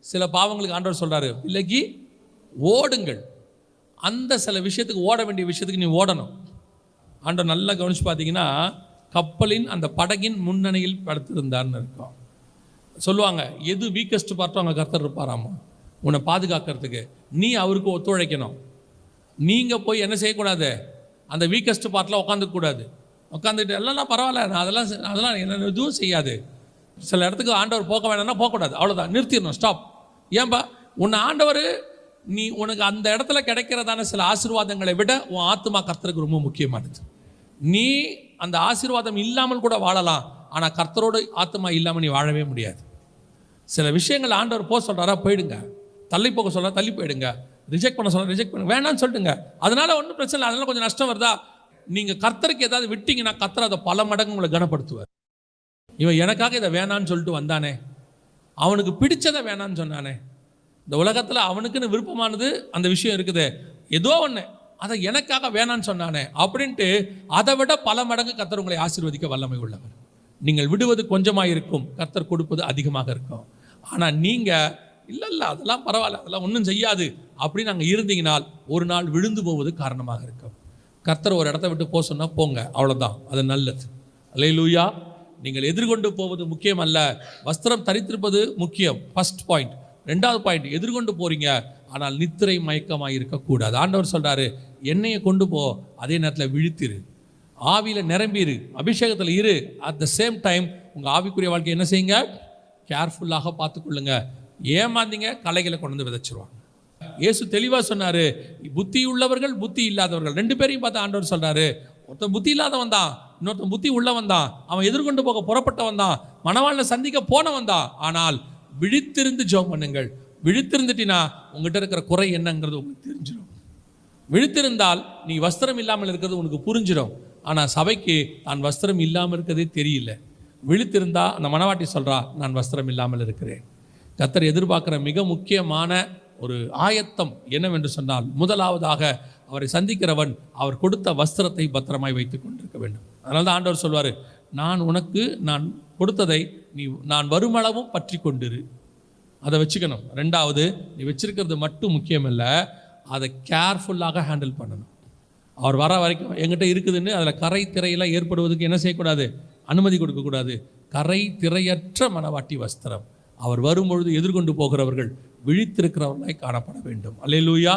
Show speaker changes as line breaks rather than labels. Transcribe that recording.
சில பாவங்களுக்கு ஆண்டவர் சொல்கிறாரு விலகி ஓடுங்கள். அந்த சில விஷயத்துக்கு ஓட வேண்டிய விஷயத்துக்கு நீ ஓடணும். ஆண்டவர் நல்லா கவனிச்சு பார்த்தீங்கன்னா கப்பலின் அந்த படகின் முன்னணியில் படுத்திருந்தார்னு இருக்கும் சொல்லுவாங்க எது வீக்கஸ்ட் பார்ட்டும் அங்கே கர்த்தர் இருப்பாராமா? உன்னை பாதுகாக்கிறதுக்கு. நீ அவருக்கு ஒத்துழைக்கணும். நீங்கள் போய் என்ன செய்யக்கூடாது? அந்த வீக்கஸ்ட் பார்ட்டில் உட்காந்துக்கூடாது உட்காந்துட்டு எல்லாம் பரவாயில்ல நான் அதெல்லாம் அதெல்லாம் என்ன எதுவும் செய்யாது. சில இடத்துக்கு ஆண்டவர் போக வேணாம்னா போகக்கூடாது. அவ்வளோதான் நிறுத்திடணும். ஸ்டாப் ஏன்பா? உன்னை ஆண்டவர் நீ உனக்கு அந்த இடத்துல கிடைக்கிறதான சில ஆசீர்வாதங்களை விட உன் ஆத்மா கர்த்தருக்கு ரொம்ப முக்கியமானது. நீ அந்த ஆசீர்வாதம் இல்லாமல் கூட வாழலாம் ஆனால் கர்த்தரோடு ஆத்மா இல்லாமல் நீ வாழவே முடியாது. சில விஷயங்கள் ஆண்டவர் போக சொல்கிறாரா போயிடுங்க. தள்ளி போக சொல்ல தள்ளி போயிடுங்க. ரிஜெக்ட் பண்ண சொல்ல ரிஜெக்ட் பண்ணுங்க வேணான்னு சொல்லிட்டுங்க அதனால ஒன்றும் பிரச்சனை இல்லை அதனால கொஞ்சம் நஷ்டம் வருதா? நீங்கள் கர்த்தருக்கு ஏதாவது விட்டீங்கன்னா கர்த்தர் அதை பல மடங்கு உங்களை கனப்படுத்துவார். இவன் எனக்காக இதை வேணான்னு சொல்லிட்டு வந்தானே. அவனுக்கு பிடிச்சதை வேணான்னு சொன்னானே. இந்த உலகத்தில் அவனுக்குன்னு விருப்பமானது அந்த விஷயம் இருக்குது. ஏதோ ஒன்று அதை எனக்காக வேணான்னு சொன்னானே அப்படின்ட்டு அதை விட பல மடங்கு கர்த்தர் உங்களை ஆசீர்வதிக்க வல்லமை உள்ளவர். நீங்கள் விடுவது கொஞ்சமாக இருக்கும் கர்த்தர் கொடுப்பது அதிகமாக இருக்கும். ஆனால் நீங்கள் இல்லை இல்லை அதெல்லாம் பரவாயில்ல அதெல்லாம் ஒன்றும் செய்யாது அப்படின்னு அங்கே இருந்தீங்கனால் ஒரு நாள் விழுந்து போவது காரணமாக இருக்கும். கர்த்தர் ஒரு இடத்த விட்டு போக சொன்னால் போங்க அவ்வளோதான் அது நல்லது. அல்லேலூயா நீங்கள் எதிர்கொண்டு போவது முக்கியம் அல்ல வஸ்திரம் தரித்திருப்பது முக்கியம். ஃபஸ்ட் பாயிண்ட் ரெண்டாவது பாயிண்ட் எதிர்கொண்டு போகிறீங்க ஆனால் நித்திரை மயக்கமாக இருக்கக்கூடாது. ஆண்டவர் சொல்கிறாரு எண்ணெயை கொண்டு போ. அதே நேரத்தில் விழித்திரு. ஆவியில் நிரம்பிடு அபிஷேகத்தில் இரு. அட் த சேம் டைம் உங்கள் ஆவிக்குரிய வாழ்க்கை என்ன செய்யுங்க? கேர்ஃபுல்லாக பார்த்துக்கொள்ளுங்க. ஏமாந்தீங்க. கலைகளை கொண்டு வந்து விதைச்சிருவாங்க. இயேசு தெளிவாக சொன்னார் புத்தி உள்ளவர்கள் புத்தி இல்லாதவர்கள். ரெண்டு பேரையும் பார்த்து ஆண்டவர் சொல்கிறாரு ஒருத்தன் புத்தி இல்லாதவன் தான். இன்னொருத்தன் புத்தி உள்ளவன் தான். அவன் எதிர்கொண்டு போக புறப்பட்டவன் தான். மணவாளனை சந்திக்க போனவன் தான். ஆனால் விழித்திருந்து ஜோம் பண்ணுங்கள். விழித்திருந்துட்டினா உங்ககிட்ட இருக்கிற குறை என்னங்கிறது உங்களுக்கு தெரிஞ்சிடும். விழித்திருந்தால் நீ வஸ்திரம் இல்லாமல் இருக்கிறது உனக்கு புரிஞ்சிடும். ஆனால் சபைக்கு நான் வஸ்திரம் இல்லாமல் இருக்கிறதே தெரியல. விழித்திருந்தா அந்த மணவாட்டி சொல்கிறா நான் வஸ்திரம் இல்லாமல் இருக்கிறேன். கத்தர் எதிர்பார்க்குற மிக முக்கியமான ஒரு ஆயத்தம் என்னவென்று சொன்னால் முதலாவதாக அவரை சந்திக்கிறவன் அவர் கொடுத்த வஸ்திரத்தை பத்திரமாய் வைத்துக் கொண்டிருக்க வேண்டும். அதனால தான் ஆண்டவர் சொல்வார் நான் உனக்கு நான் கொடுத்ததை நீ நான் வருமளவும் பற்றி கொண்டிரு அதை வச்சுக்கணும். ரெண்டாவது நீ வச்சிருக்கிறது மட்டும் முக்கியம் இல்லை அதை கேர்ஃபுல்லாக ஹேண்டில் பண்ணணும். அவர் வர வரைக்கும் எங்கிட்ட இருக்குதுன்னு அதில் கரை திரையெல்லாம் ஏற்படுவதற்கு என்ன செய்யக்கூடாது? அனுமதி கொடுக்கக்கூடாது. கரை திரையற்ற மனவாட்டி வஸ்திரம். அவர் வரும்பொழுது எதிர்கொண்டு போகிறவர்கள் விழித்திருக்கிறவர்களாய் காணப்பட வேண்டும். அல்லேலூயா.